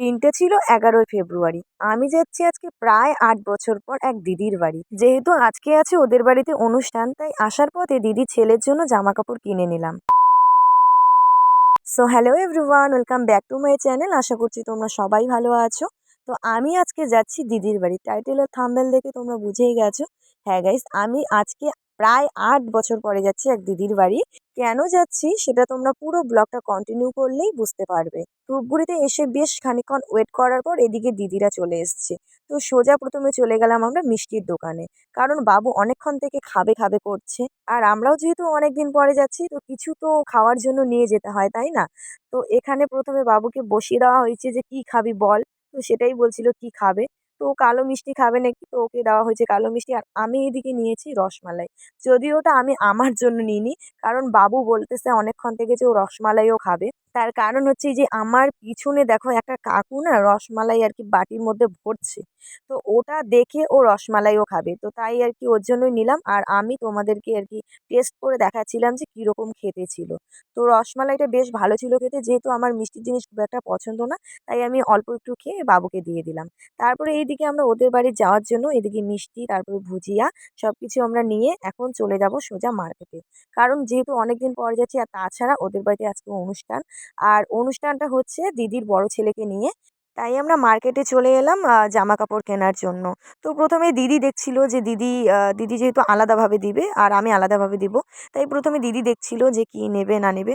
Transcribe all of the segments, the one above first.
দিনটা ছিল এগারোই ফেব্রুয়ারি। আমি যাচ্ছি আজকে প্রায় আট বছর পর এক দিদির বাড়ি। যেহেতু আজকে আছে ওদের বাড়িতে অনুষ্ঠান, তাই আসার পথে দিদি ছেলের জন্য জামা কাপড় কিনে নিলাম। So hello everyone welcome back to my channel আশা করছি তোমরা সবাই ভালো আছো। তো আমি আজকে যাচ্ছি দিদির বাড়ি। টাইটেল আর থাম্বেল দেখে তোমরা বুঝেই গেছো। হ্যাঁ গাইস আমি আজকে প্রায় আট বছর পরে যাচ্ছি এক দিদির বাড়ি। কেন যাচ্ছি সেটা তোমরা পুরো ব্লগটা কন্টিনিউ করলেই বুঝতে পারবে। ধূপগুড়িতে এসে বেশ খানিক্ষণ ওয়েট করার পর এদিকে দিদিরা চলে এসছে। তো সোজা প্রথমে চলে গেলাম আমরা মিষ্টির দোকানে। কারণ বাবু অনেকক্ষণ থেকে খাবে খাবে করছে। আর আমরাও যেহেতু অনেক দিন পরে যাচ্ছি, তো কিছু তো খাওয়ার জন্য নিয়ে যেতে হয়, তাই না? তো এখানে প্রথমে বাবুকে বসিয়ে দেওয়া হয়েছে যে, কি খাবি বল? তো সেটাই বলছিল, কি খাবে? তো কালো মিষ্টি খাবে নাকি? তো ওকে দেওয়া হয়েছে কালো মিষ্টি। আর আমি এদিকে নিয়েছি রসমালাই। যদিও ওটা আমি আমার জন্য নিইনি, কারণ বাবু বলতেছে অনেকক্ষণ থেকে যে ও রসমালাইও খাবে। তার কারণ হচ্ছে যে, আমার পিছনে দেখো একটা কাকু না রসমালাই আর কি বাটির মধ্যে ভরছে। তো ওটা দেখে ও রসমালাইও খাবে। তো তাই আর কি ওর জন্যই নিলাম। আর আমি তোমাদেরকে আর কি টেস্ট করে দেখাচ্ছিলাম যে, কীরকম খেতে ছিল। তো রসমালাইটা বেশ ভালো ছিল খেতে। যেহেতু আমার মিষ্টির জিনিস খুব একটা পছন্দ না, তাই আমি অল্প একটু খেয়ে বাবুকে দিয়ে দিলাম। তারপরে এইদিকে আমরা ওদের বাড়ি যাওয়ার জন্য এদিকে মিষ্টি, তারপরে ভুজিয়া সব কিছু আমরা নিয়ে এখন চলে যাব সোজা মার্কেটে কারণ যেহেতু অনেক দিন পরে যাচ্ছি, আর তাছাড়া ওদের বাড়িতে আজকে অনুষ্ঠান আর অনুষ্ঠানটা হচ্ছে দিদির বড় ছেলেকে নিয়ে। তাই আমরা মার্কেটে চলে এলাম জামা কাপড় কেনার জন্য। তো প্রথমে দিদি দেখছিল যে দিদি দিদি যেহেতু আলাদাভাবে দিবে আর আমি আলাদাভাবে দিব, তাই প্রথমে দিদি দেখছিল যে কি নেবে না নেবে।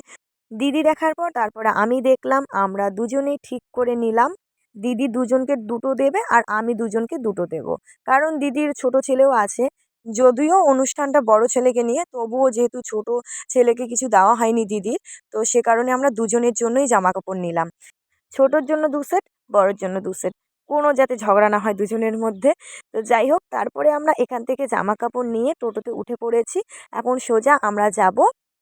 দিদি দেখার পর তারপরে আমি দেখলাম, আমরা দুজনেই ঠিক করে নিলাম, দিদি দুজনকে দুটো দেবে আর আমি দুজনকে দুটো দেব। কারণ দিদির ছোট ছেলেও আছে যদিও অনুষ্ঠানটা বড় ছেলেকে নিয়ে, তবুও যেহেতু ছোট ছেলেকে কিছু দেওয়া হয়নি দিদির, তো সে কারণে আমরা দুজনের জন্যই জামা কাপড় নিলাম। ছোটোর জন্য দু সেট, বড়োর জন্য দু সেট। কোনো যাতে ঝগড়া না হয় দুজনের মধ্যে। তো যাই হোক, তারপরে আমরা এখান থেকে জামা কাপড় নিয়ে টোটোতে উঠে পড়েছি। এখন সোজা আমরা যাব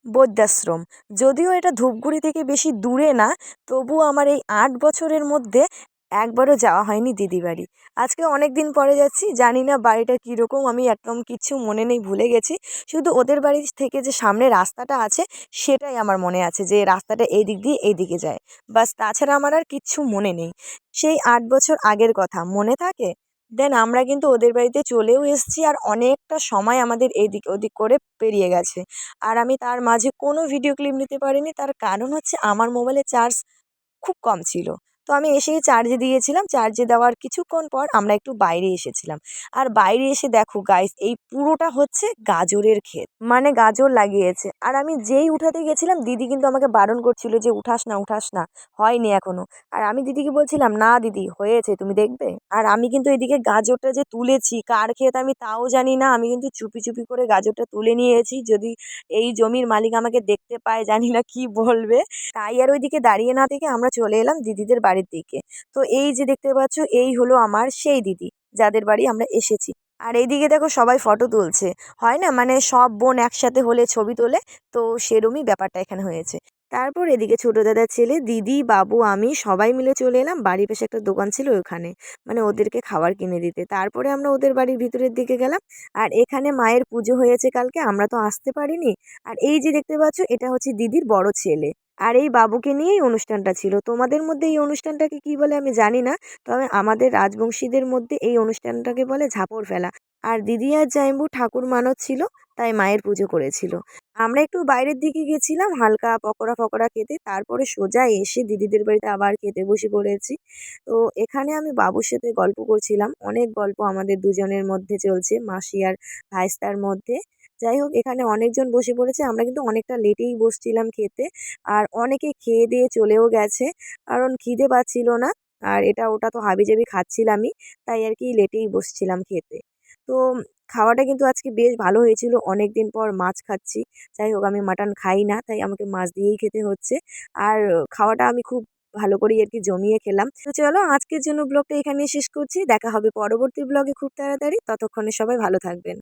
বৈদ্যাশ্রম। যদিও এটা ধূপগুড়ি থেকে বেশি দূরে না, তবুও আমার এই আট বছরের মধ্যে একবারও যাওয়া হয়নি দিদি বাড়ি। আজকে অনেক দিন পরে যাচ্ছি, জানি না বাড়িটা কীরকম, আমি একদম কিচ্ছু মনে নেই, ভুলে গেছি। শুধু ওদের বাড়ি থেকে যে সামনে রাস্তাটা আছে, সেটাই আমার মনে আছে যে রাস্তাটা এই দিক দিয়ে এই দিকে যায়। বাস তাছাড়া আমার আর কিচ্ছু মনে নেই। সেই আট বছর আগের কথা, মনে থাকে? দেন আমরা কিন্তু ওদের বাড়িতে চলেও এসেছি আর অনেকটা সময় আমাদের এদিক ওদিক করে পেরিয়ে গেছে। আর আমি তার মাঝে কোনো ভিডিও ক্লিপ নিতে পারিনি, তার কারণ হচ্ছে আমার মোবাইলে চার্জ খুব কম ছিল। তো আমি এসেই চার্জে দিয়েছিলাম। চার্জে দেওয়ার কিছুক্ষণ পর আমরা একটু বাইরে এসেছিলাম। আর বাইরে এসে দেখো গাইস এই পুরোটা হচ্ছে গাজরের ক্ষেত। মানে গাজর লাগিয়েছে। আর আমি যেই উঠাতে গেছিলাম, দিদি কিন্তু আমাকে বারণ করছিল যে উঠাস না উঠাস না। হয়নি এখনও আর আমি দিদিকে বলছিলাম, না দিদি, হয়েছে, তুমি দেখবে? আর আমি কিন্তু এদিকে গাজরটা যে তুলেছি, কার ক্ষেত আমি তাও জানি না। আমি কিন্তু চুপি চুপি করে গাজরটা তুলে নিয়েছি। যদি এই জমির মালিক আমাকে দেখতে পায়, জানি না কি বলবে। তাই আর ওইদিকে দাঁড়িয়ে না থেকে আমরা চলে এলাম দিদিদের বাড়ির দিকে। তো এই যে দেখতে পাচ্ছ, এই হলো আমার সেই দিদি, যাদের বাড়ি আমরা এসেছি। আর এইদিকে দেখো সবাই ফটো তুলছে। হয় না? মানে সব বোন একসাথে হলে ছবি তোলে, তো সেরমই ব্যাপারটা এখানে হয়েছে। তারপর এদিকে ছোটো দাদার ছেলে, দিদি, বাবু, আমি সবাই মিলে চলে এলাম। বাড়ির পাশে একটা দোকান ছিল ওখানে মানে ওদেরকে খাবার কিনে দিতে। তারপরে আমরা ওদের বাড়ির ভিতরের দিকে গেলাম। আর এখানে মায়ের পুজো হয়েছে কালকে, আমরা তো আসতে পারিনি। আর এই যে দেখতে পাচ্ছ, এটা হচ্ছে দিদির বড় ছেলে। আর এই বাবুকে নিয়েই অনুষ্ঠানটা ছিল। তোমাদের মধ্যে এই অনুষ্ঠানটাকে কী বলে আমি জানি না, তবে আমাদের রাজবংশীদের মধ্যে এই অনুষ্ঠানটাকে বলে ঝাপড় ফেলা। আর দিদি আর জাইম্বু ঠাকুর মানত ছিল, তাই মায়ের পুজো করেছিল। আমরা একটু বাইরের দিকে গেছিলাম, হালকা পকোড়া ফকোড়া খেতে, তারপরে সোজা এসে দিদিদের বাড়িতে আবার খেতে বসে পড়েছি। তো এখানে আমি বাবুর সাথে গল্প করছিলাম। অনেক গল্প আমাদের দুজনের মধ্যে চলছে, মাসি আর ভাইস্তার মধ্যে। যাই হোক, এখানে অনেকজন বসে পড়েছে। আমরা কিন্তু অনেকটা লেটেই বসছিলাম খেতে আর অনেকে খেয়ে দিয়ে চলেও গেছে। কারণ খিদে পাচ্ছিল না আর এটা ওটা তো হাবিজাবি খাচ্ছিলামই, তাই আর কি লেটেই বসছিলাম খেতে। তো খাওয়াটা কিন্তু আজকে বেশ ভালো হয়েছিল। অনেক দিন পর মাছ খাচ্ছি। যাই হোক, আমি মাটন খাই না, তাই আমাকে মাছ দিয়েই খেতে হচ্ছে। আর খাওয়াটা আমি খুব ভালো করেই আর কি জমিয়ে খেলাম। তো চলো, আজকের জন্য ব্লগটা এখানে শেষ করছি। দেখা হবে পরবর্তী ব্লগে খুব তাড়াতাড়ি। ততক্ষণে সবাই ভালো থাকবেন।